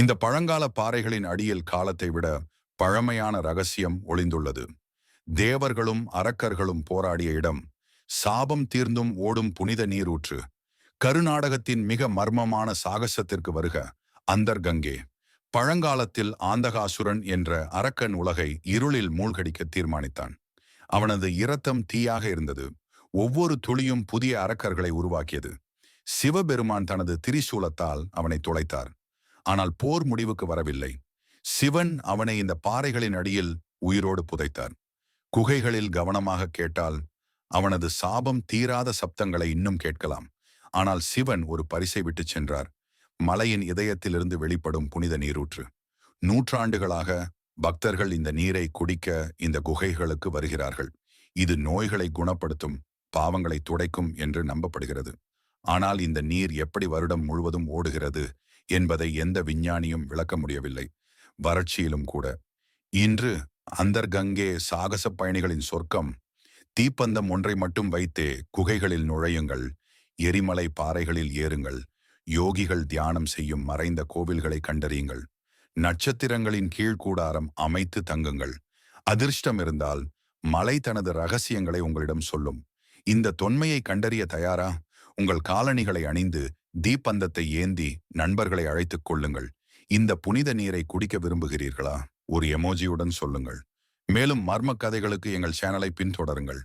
இந்த பழங்கால பாறைகளின் அடியில் காலத்தை விட பழமையான ரகசியம் ஒளிந்துள்ளது. தேவர்களும் அரக்கர்களும் போராடிய இடம் சாபம் தீர்ந்தும் ஓடும் புனித நீரூற்று. கருநாடகத்தின் மிக மர்மமான சாகசத்திற்கு வருக அந்தர்கங்கே பழங்காலத்தில் ஆந்தகாசுரன் என்ற அரக்கன் உலகை இருளில் மூழ்கடிக்க தீர்மானித்தான். அவனது இரத்தம் தீயாக இருந்தது. ஒவ்வொரு துளியும் புதிய அரக்கர்களை உருவாக்கியது. சிவபெருமான் தனது திரிசூலத்தால் அவனை துளைத்தார். ஆனால் போர் முடிவுக்கு வரவில்லை. சிவன் அவனை இந்த பாறைகளின் அடியில் உயிரோடு புதைத்தார். குகைகளில் கவனமாக கேட்டால் அவனது சாபம் தீராத சப்தங்களை இன்னும் கேட்கலாம். ஆனால் சிவன் ஒரு பரிசை விட்டுச் சென்றார். மலையின் இதயத்திலிருந்து வெளிப்படும் புனித நீரூற்று. நூற்றாண்டுகளாக பக்தர்கள் இந்த நீரை குடிக்க இந்த குகைகளுக்கு வருகிறார்கள். இது நோய்களை குணப்படுத்தும் பாவங்களை துடைக்கும் என்று நம்பப்படுகிறது. ஆனால் இந்த நீர் எப்படி வருடம் முழுவதும் ஓடுகிறது என்பதை எந்த விஞ்ஞானியும் விளக்க முடியவில்லை. வறட்சியிலும் கூட. இன்று அந்தர்கங்கே சாகச பயணிகளின் சொர்க்கம் தீப்பந்தம் ஒன்றை மட்டும் வைத்தே குகைகளில் நுழையுங்கள் எரிமலை பாறைகளில் ஏறுங்கள் யோகிகள் தியானம் செய்யும் மறைந்த கோவில்களை கண்டறியுங்கள் நட்சத்திரங்களின் கீழ்கூடாரம் அமைத்து தங்குங்கள். அதிர்ஷ்டம் இருந்தால் மலை தனது ரகசியங்களை உங்களிடம் சொல்லும். இந்த தொன்மையை கண்டறிய தயாரா? உங்கள் காலணிகளை அணிந்து தீப்பந்தத்தை ஏந்தி நண்பர்களை அழைத்துக் கொள்ளுங்கள். இந்த புனித நீரை குடிக்க விரும்புகிறீர்களா? ஒரு எமோஜியுடன் சொல்லுங்கள். மேலும் மர்ம கதைகளுக்கு எங்கள் சேனலை பின்தொடருங்கள்.